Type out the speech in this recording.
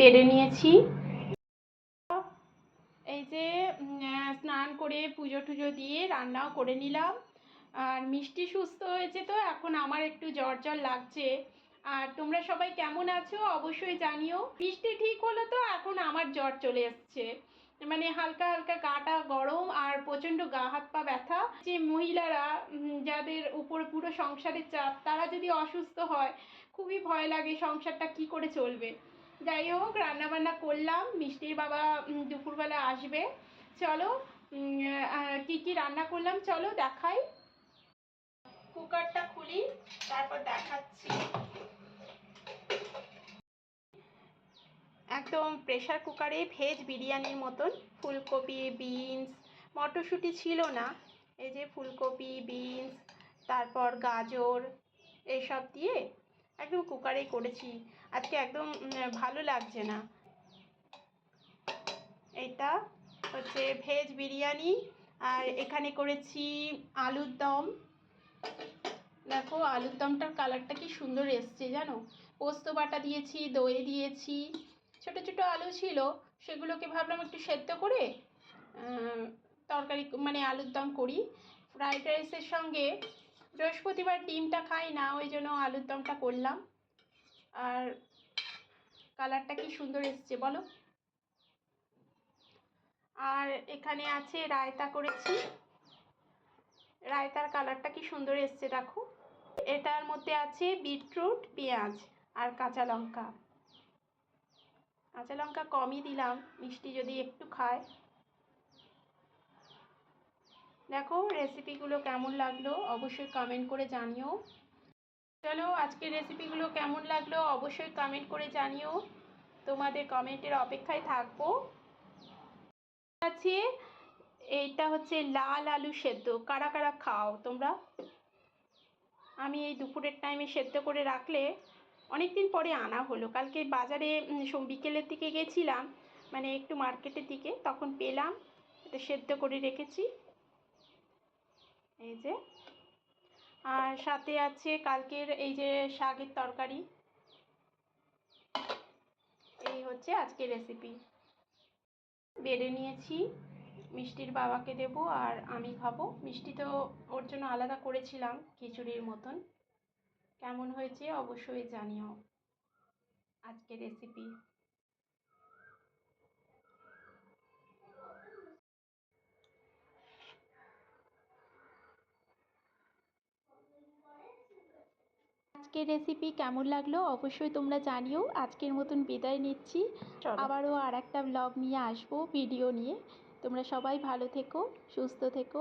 বেড়ে নিয়েছি। এই যে স্নান করে পুজো টুজো দিয়ে রান্নাও করে নিলাম। আর মিষ্টি সুস্থ হয়েছে তো, এখন আমার একটু জ্বর জ্বর লাগছে। আর তোমরা সবাই কেমন আছো অবশ্যই জানিও। মিষ্টি ঠিক হলো তো, এখন আমার জ্বর চলে এসছে। মানে হালকা হালকা গাটা গরম আর প্রচণ্ড গা হাত পা ব্যথা। যে মহিলারা যাদের উপর পুরো সংসারের চাপ, তারা যদি অসুস্থ হয়, খুবই ভয় লাগে সংসারটা কি করে চলবে। যাই হোক রান্না বান্না করলাম। মিষ্টির বাবা দুপুরবেলা আসবে। চলো কি কি রান্না করলাম চলো দেখাই। কুকারটা খুলি, তারপর দেখাচ্ছি। একদম প্রেসার কুকারে ভেজ বিরিয়ানির মতন, ফুলকপি, বিনস, মটরশুঁটি ছিল না। এই যে ফুলকপি, বিনস, তারপর গাজর এইসব দিয়ে একদম কুকারেই করেছি। আজকে একদম ভালো লাগছে না। এটা হচ্ছে ভেজ বিরিয়ানি, আর এখানে করেছি আলুর দম। দেখো, আলুর দমটার কালারটা কি সুন্দর এসছে, জানো? পোস্ত বাটা দিয়েছি, দই দিয়েছি। ছোট ছোট আলু ছিল, সেগুলোকে ভাবলাম একটু সেদ্ধ করে তরকারি মানে আলুর দম করি। ফ্রাইড রাইসের সঙ্গে বৃহস্পতিবার ডিমটা খাই, না ওই জন্য আলুর দমটা করলাম। আর কালারটা কি সুন্দর এসছে বলো? আর এখানে আছে রায়তা করেছি। রায়তার কালারটা কি সুন্দর এসছে দেখো। এটার মধ্যে আছে বিটরুট, পেঁয়াজ আর কাঁচা লঙ্কা। কাঁচা লঙ্কা কমই দিলাম, মিষ্টি যদি একটু খায়। দেখো রেসিপিগুলো কেমন লাগল অবশ্যই কমেন্ট করে জানিও। চলো আজকের রেসিপিগুলো কেমন লাগল অবশ্যই কমেন্ট করে জানিও। তোমাদের কমেন্টের অপেক্ষায় থাকব। আছে, এইটা হচ্ছে লাল আলু সেদ্ধ। কারা কারা খাও তোমরা? আমি এই দুপুরের টাইমে সেদ্ধ করে রাখলে অনেক দিন পরে আনা হলো। কালকে বাজারে বিকেলের দিকে গেছিলাম মানে একটু মার্কেটের দিকে, তখন পেলাম এটা সেদ্ধ করে রেখেছি। এই যে। আর সাথে আছে কালকের এই যে শাকের তরকারি। এই হচ্ছে আজকের রেসিপি বেড়ে নিয়েছি, মিষ্টির বাবাকে দেব আর আমি খাব। মিষ্টি তো ওর জন্য আলাদা করেছিলাম খিচুড়ির মতন। কেমন হয়েছে অবশ্যই জানিও। আজকের রেসিপি আজকের রেসিপি কেমন লাগল অবশ্যই তোমরা জানিও। আজকের মতন বিদায় নিচ্ছি। আবারও আর একটা ব্লগ নিয়ে আসব ভিডিও নিয়ে। তোমরা সবাই ভালো থেকো সুস্থ থেকো।